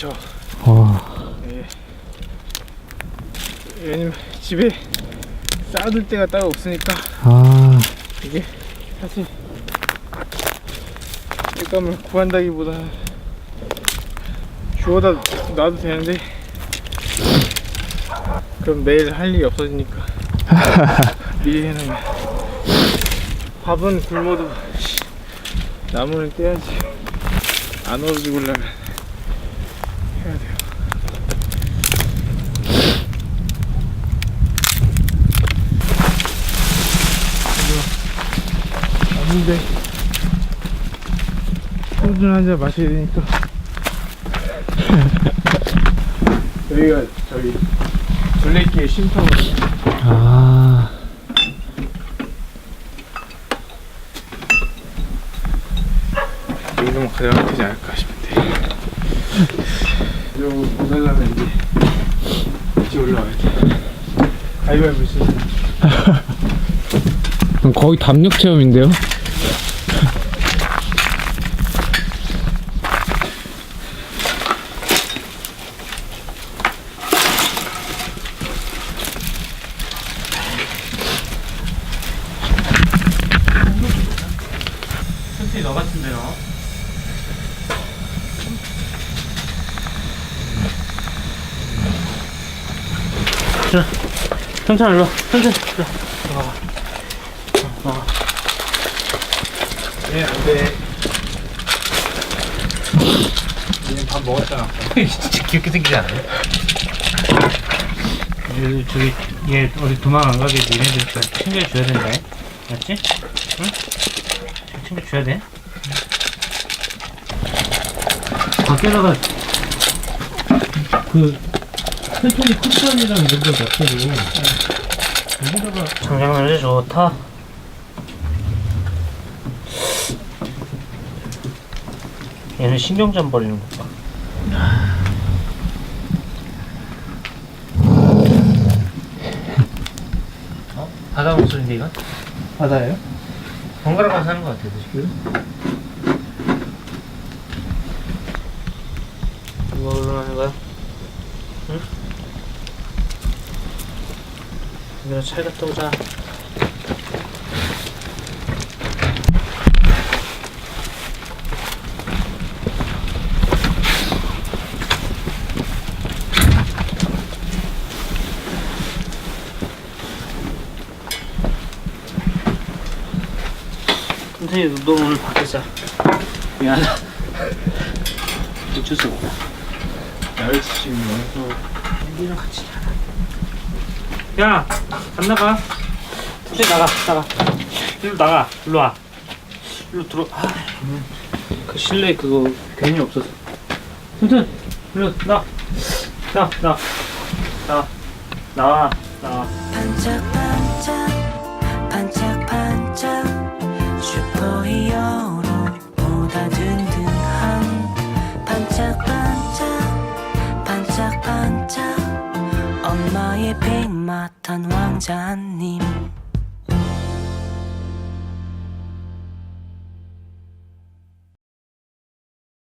그쵸. 와, 예. 왜냐면 집에 쌓아둘 데가 따로 없으니까 아, 이게 사실 일감을 구한다기보다는 주워다 놔도 되는데 그럼 내일 할 일이 없어지니까 미리 해놓으면 밥은 굶어도 씨, 나무를 떼야지. 안 얼어 죽으려면 해야 돼요. 아닌데? 소주 한잔 마셔야 되니까. 여기가 저기 둘레길 쉼터거든요. 아, 여기서 가져가면 되지 않을까 싶은데 이거 보살라면 이제 같이 올라와야지 가위바위보 있어 그럼 거의 담력 체험인데요? 솔직히 너 같은데요 천천히 일로 와. 천천히 일로 와. 얘 안돼 얘는 밥 먹었잖아 진짜 귀엽게 생기지 않아요? 저기, 저기 얘 어디 도망 안 가게 니네들 좀 챙겨줘야 된다 맞지? 응? 잘 챙겨줘야 돼 밖에다가 그 텐토니 쿠션이랑 이런 거 놔두고 여기다가 장작 냄새 좋다 얘는 신경전 버리는 거 봐. 어? 바다 목소리인데 이건? 바다예요? 번갈아 가서 하는 것 같아요 지금 뭐로 하는 거야? 응? 여기랑 잘 갔다 오자. 선생님 너 오늘 밖에 자 미안하다. 어쩔 수 없다 날씨 지금 너무 우리랑 같이 자라 야! 안 나가. 선생님 나가 나가. 일로 나가 일로 와. 일로 들어. 아, 그 실내 그거 괜히 없어서. 선생님 일로 나와 나와 나와 나와. 나와 나와 백마탄 왕자님